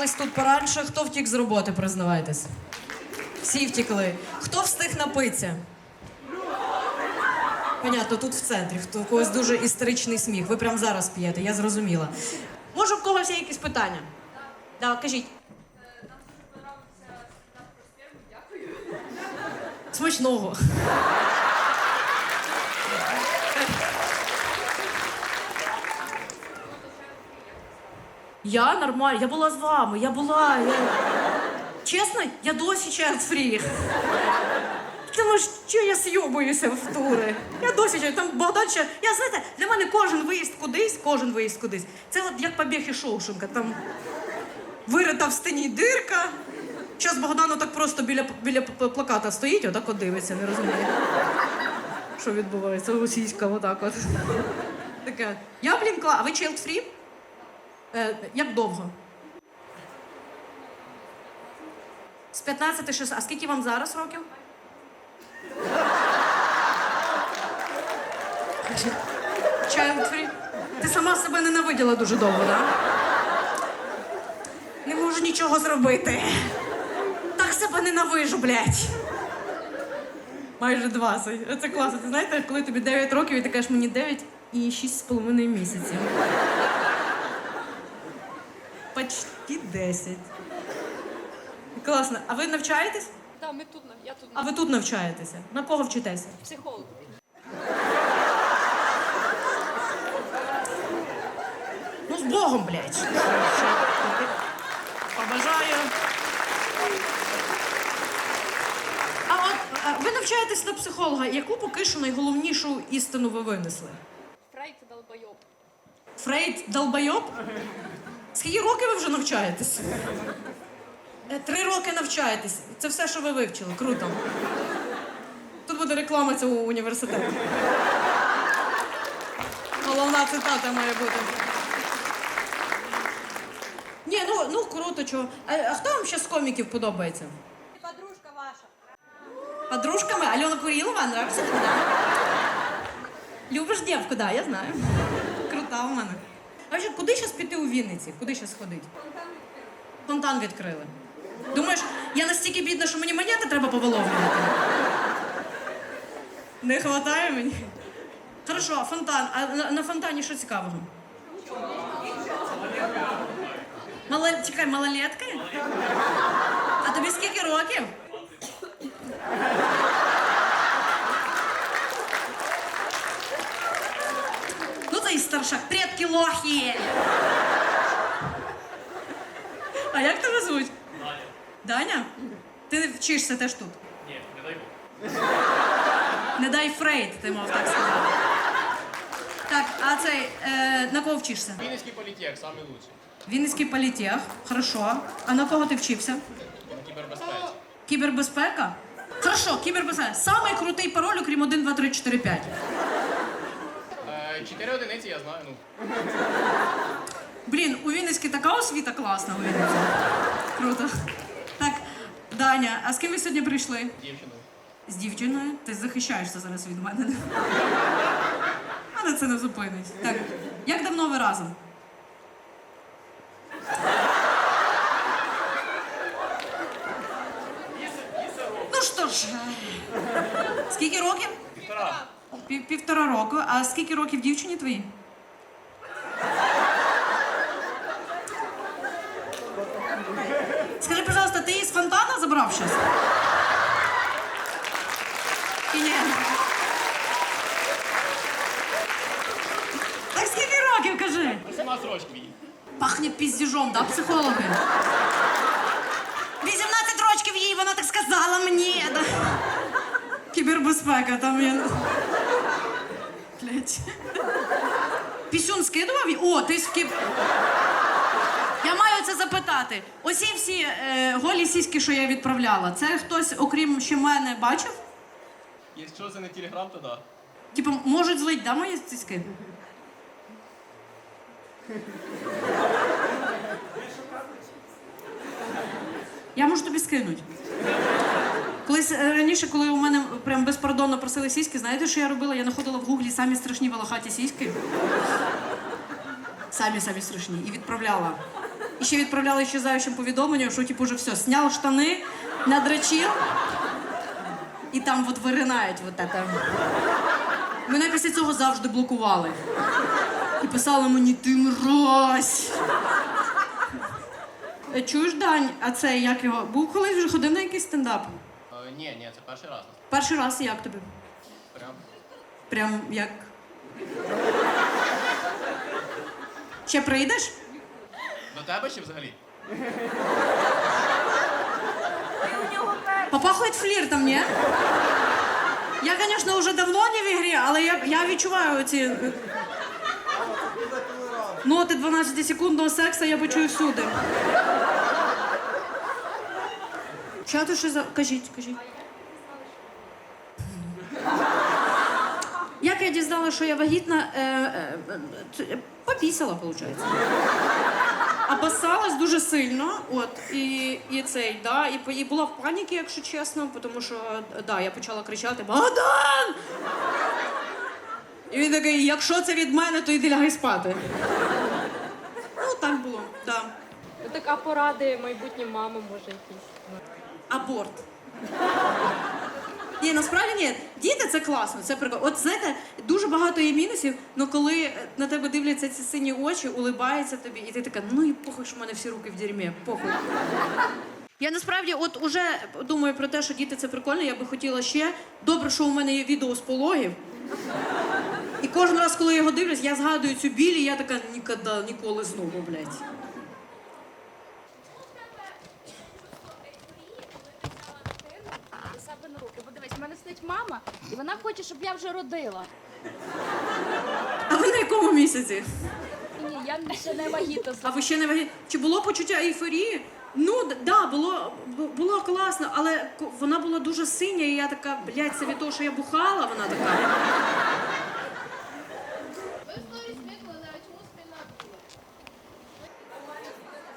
Зібрались тут поранше. Хто втік з роботи, признавайтесь? Всі втікли. Хто встиг напитися? Понятно, тут в центрі, в когось дуже історичний сміх. Ви прямо зараз п'єте, я зрозуміла. Може, в когось є якісь питання? Да, кажіть. Смачного. Я нормально, я була з вами, я була. Я... Чесно, я досі чайлдфрі. Тому що я сйобуюся в тури. Я досі. Там Богдан ще. Я знаєте, для мене кожен виїзд кудись, кожен виїзд кудись. Це от як побіг із Шоушенка. Там вирита в стіні дирка. Зараз Богдан так просто біля, біля плаката стоїть, отак от дивиться, не розуміє. Що відбувається? Російська, отак от. Таке. Я, блін. А ви child free? Е, як довго? З 15 6 А скільки вам зараз років? Child free. Ти сама себе ненавиділа дуже довго, так? Не можу нічого зробити. Так себе ненавижу, блядь. Майже 20. Це класно. Ти знаєте, коли тобі 9 років і ти кажеш мені 9 і 6,5 місяців. 5 і 10. Класно. А ви навчаєтесь? Так, ми тут, я тут. А ви тут навчаєтеся? На кого вчитеся? Психолог. Ну, з Богом, блядь. Побажаю. А от ви навчаєтесь на психолога. Яку поки що найголовнішу істину ви винесли? Фрейд долбойоб. Фрейд долбойоб? Скільки років ви вже навчаєтесь? Е, Три роки навчаєтесь. Це все, що ви вивчили. Круто. Тут буде реклама цього університету. Головна цитата має бути. Ні, ну, ну круто, чого. А, а хто вам ще з коміків подобається? Подружка ваша. Подружками? Альона Курилова, нравится тебе, да? Любиш дівку, да, я знаю. Крута у мене. А ще куди зараз піти у Вінниці? Куди зараз ходити? Фонтан відкрили. Думаєш, я настільки бідна, що мені монети треба повиловлювати? Не вистачає мені? Хорошо, фонтан. А на, на фонтані що цікавого? Мало... Чекай, малолетка? А тобі скільки років? Ну це і старшак. Предки лохи. А як тебе звуть? Даня. Даня? Ти вчишся теж тут? Ні, не дай Бог. Не дай Фрейд, ти мав так сказати. Так, а цей, е, на кого вчишся? Вінницький політех, самий лучший. Вінницький політех, хорошо. А на кого ти вчився? На кібербезпеці. Кібербезпека? Хорошо, кібербезпека. Самий крутий пароль, окрім 1, 2, 3, 4, 5. Чотири одиниці я знаю, ну. Блін, у Вінницькі така освіта класна у Вінниці. Круто. Так, Даня, а з ким ви сьогодні прийшли? Дівчиною. З дівчиною? Ти захищаєшся зараз від мене. Але це не зупинить. Так, як давно ви разом? Ну що ж, скільки років? Півтора. Пів- півтора року. А скільки років дівчині твоїй? Скажи, пожалуйста, ти її з фонтана забрав? Чи ні? Так скільки років, кажи? 18 років їй. Пахне піздіжом, да, психологи? 18 років їй, вона так сказала мені. Да. Кібербезпека там я. Пісюн скидував? О, ти кіб... Я маю це запитати. Оці всі е, голі сіськи, що я відправляла, це хтось, окрім ще мене, бачив? Якщо це не телеграм, то да. Типу, можуть злить, да, мої сіськи? Я можу тобі скинути. Колись е, раніше, коли у мене прям безпардонно просили сіськи, знаєте, що я робила? Я знаходила в гуглі самі страшні волохаті сіськи. Самі самі страшні. І відправляла. І ще відправляли щезаючим повідомленням, що типу вже все, сняв штани, надрачив. І там от виринають вот это. Мене після цього завжди блокували. І писали мені ти мразь. Е, Чуєш, Дань, а це як його? Був колись вже ходив на якийсь стендап? Е, ні, ні, це перший раз. Перший раз як тобі? Прям. Прям як. Ще прийдеш? До тебе чи взагалі? Попахує фліртом, ні? Я, звісно, вже давно не в ігрі, але я, я відчуваю ці. е, Ноти 12-секундного секса я почую всюди. Що ти ще за. Кажіть, кажіть. Як я дізналася, що я вагітна, е, е, е, попісала, виходить. Обоссалась дуже сильно, от, і, і цей, да, і, і була в паніці, якщо чесно, тому що да, я почала кричати Богдан! І він такий, якщо це від мене, то йди лягай спати. Ну, так було, так. Ну так а поради майбутнім мамам може якісь. Аборт. Ні, насправді ні. Діти це класно, це прикольно. От знаєте, дуже багато є мінусів, але коли на тебе дивляться ці сині очі, улибаються тобі, і ти така, ну і похуй, що в мене всі руки в дерьмі, похуй. Я насправді от уже думаю про те, що діти це прикольно, я би хотіла ще. Добре, що у мене є відео з пологів. І кожен раз, коли його дивлюсь, я згадую цю біль, і я така ніколи, ніколи знову, блядь. до себе на руки. Бо в сидить мама, і вона хоче, щоб я вже родила. А ви на якому місяці? Ні, я ще не вагітна. А ви ще не вагі... Чи було почуття ейфорії? Ну, д- да, було, бу- було класно, але ко- вона була дуже синя, і я така, блядь, це від того, що я бухала, вона така.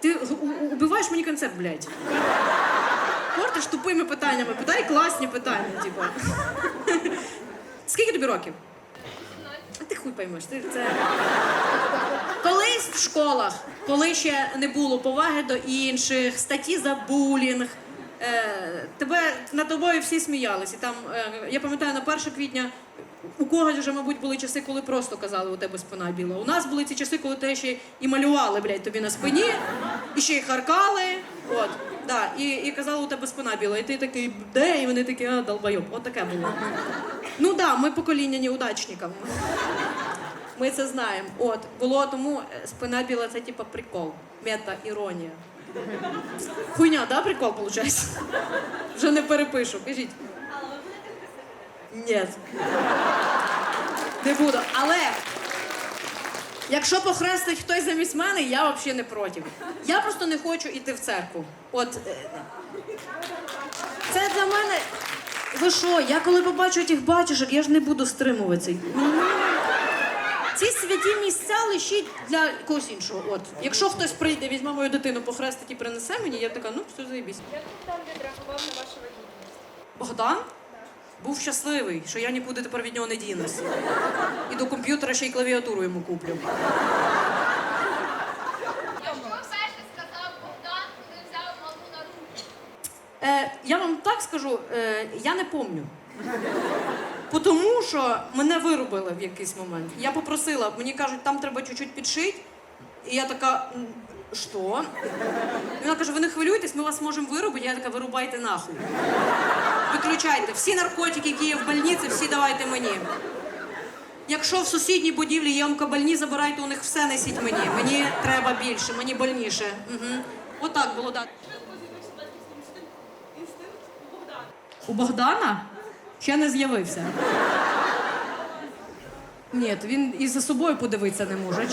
Ти г- у- у- убиваєш мені концепт, блядь. Портиш тупими питаннями, питай класні питання, типу. Скільки тобі років? А ти хуй поймеш, ти це. Колись в школах, коли ще не було поваги до інших, статті за булінг, е, тебе над тобою всі сміялись. І там, е, я пам'ятаю, на 1 квітня у когось вже, мабуть, були часи, коли просто казали, у тебе спина біла. У нас були ці часи, коли те ще і малювали, блядь, тобі на спині, і ще й харкали. От, да, і, і казали, у тебе спина біла. І ти такий, де? І вони такі, а, долбойоб. От таке було. Ну так, да, ми покоління неудачників. Ми це знаємо. От, було тому е, спина біла це типа прикол. Мета іронія. Хуйня, да, прикол, виходить? Вже не перепишу. Кажіть. Ні. Не буду. Але якщо похрестить хтось замість мене, я взагалі не проти. Я просто не хочу йти в церкву. От е, це для мене. Ви що, я коли побачу тих батюшок, я ж не буду стримуватися. Ці святі місця лишіть для когось іншого. От, якщо хтось прийде, візьме мою дитину, похрестить і принесе мені, я така, ну все заєбісь. Як Богдан відреагував на вашу вагітність? Богдан був щасливий, що я нікуди тепер від нього не дінуся. І до комп'ютера ще й клавіатуру йому куплю. Е, я вам так скажу, е, я не помню. Тому що мене вирубили в якийсь момент. Я попросила, мені кажуть, там треба чуть-чуть підшити. І я така, «М, що? І вона каже, ви не хвилюйтесь, ми вас можемо вирубити. Я така, вирубайте нахуй. Виключайте. Всі наркотики, які є в больниці, всі давайте мені. Якщо в сусідній будівлі є онкобольні, забирайте у них все, несіть мені. Мені треба більше, мені больніше. Угу. Отак було, так. У Богдана ще не з'явився. Ні, він і за собою подивитися не може.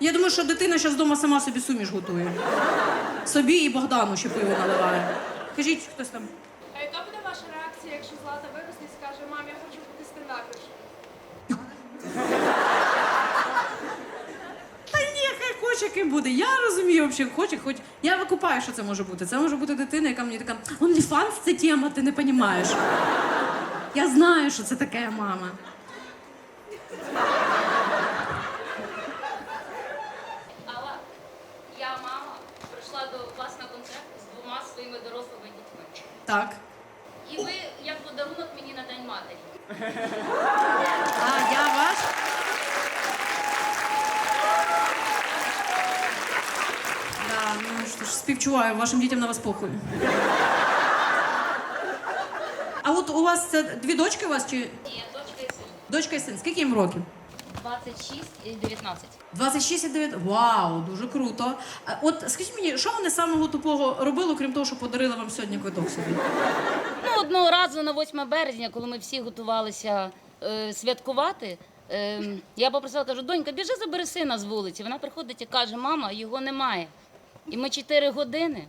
Я думаю, що дитина зараз вдома сама собі суміш готує. Собі і Богдану ще пиво наливає. Кажіть, хтось там. А яка буде ваша реакція, якщо Злата виросте і скаже, мам, я хочу бути стендапершою? Та ні, хай хоче ким буде. Я розумію, взагалі, хоче, хоч. Я викупаю, що це може бути. Це може бути дитина, яка мені така, OnlyFans – це тема, ти не розумієш. Я знаю, що це таке, мама. Так. І ви як подарунок мені на День матері. А я ваш? Да, ну що ж, співчуваю, вашим дітям на вас похуй. А от у вас це дві дочки у вас чи? Ні, дочка і син. Дочка і син. Скільки їм років? 26 і 19. 26 і 9. Вау, дуже круто. А От скажіть мені, що вони самого тупого робили, крім того, що подарили вам сьогодні квиток собі? Ну, одного разу на 8 березня, коли ми всі готувалися е, святкувати, е, я попросила, кажу, донька, біжи забери сина з вулиці. Вона приходить і каже, мама, його немає. І ми 4 години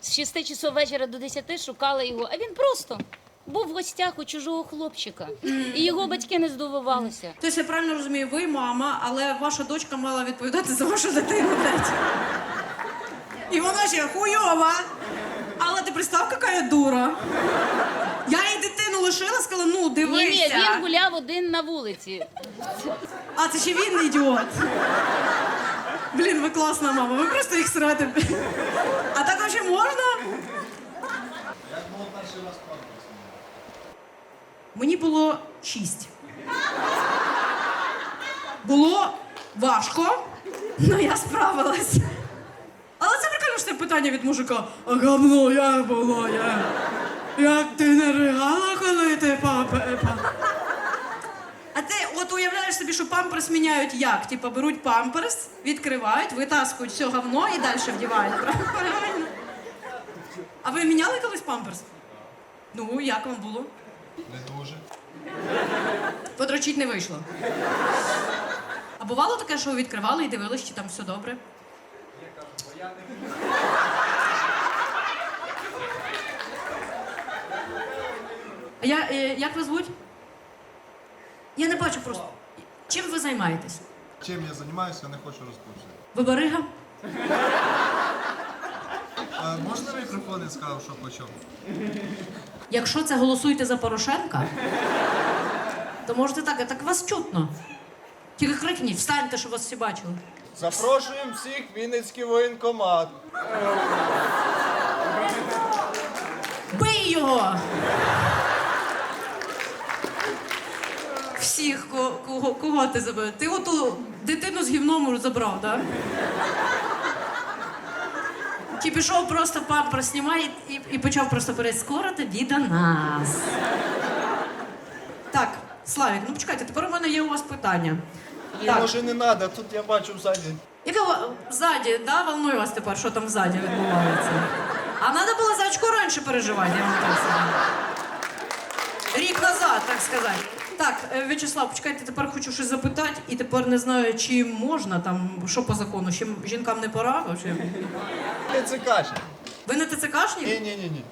з 6 часов вечора до 10 шукали його, а він просто був в гостях у чужого хлопчика. І його батьки не здивувалися. Тобто я правильно розумію, ви мама, але ваша дочка мала відповідати за вашу дитину, блядь. І вона ще хуйова. Але ти представ, яка я дура. Я їй дитину лишила, сказала, ну Ні, дивися. ні, він гуляв один на вулиці. А це ще він ідіот. Блін, ви класна мама, ви просто їх срати. А так вообще можна? Мені було шість. Було важко, але я справилась. Але це прикольно, що це питання від мужика. А говно як було, я. Як ти не ригала, коли ти папа? А ти от уявляєш собі, що памперс міняють як? Типа беруть памперс, відкривають, витаскують все говно і далі вдівають. Правильно? А ви міняли колись памперс? Ну, як вам було? Не дуже. Подрочить не вийшло. А бувало таке, що відкривали і дивились, чи там все добре? А я, е, як вас звуть? Я не бачу просто. Чим ви займаєтесь? Чим я займаюся, я не хочу розповісти. Ви барига? А можна мікрофон я сказав, що по чому? Якщо це голосуєте за Порошенка, то можете так, а так вас чутно. Тільки крикніть, встаньте, щоб вас всі бачили. Запрошуємо всіх в Вінницький воєнкомат. Бий його! Всіх, ко- кого, кого ти забив? Ти оту дитину з гівном забрав, так? Да? Чи пішов просто пампер знімай і, і почав просто перед скоро тобі до нас. Так, Славік, ну почекайте, тепер у мене є у вас питання. Ні, Так. може не треба, тут я бачу ззаді. Ва- ззаді, да, волнує вас тепер, що там ззаді відбувається? А треба було за очко раніше переживати, я вам так скажу. Рік назад, так сказати. Так, е, В'ячеслав, почекайте, тепер хочу щось запитати, і тепер не знаю, чи можна там, що по закону, ще жінкам не пора? Чи... Ти це каші. Ви не ТЦКшник? Ні, ні, ні, ні.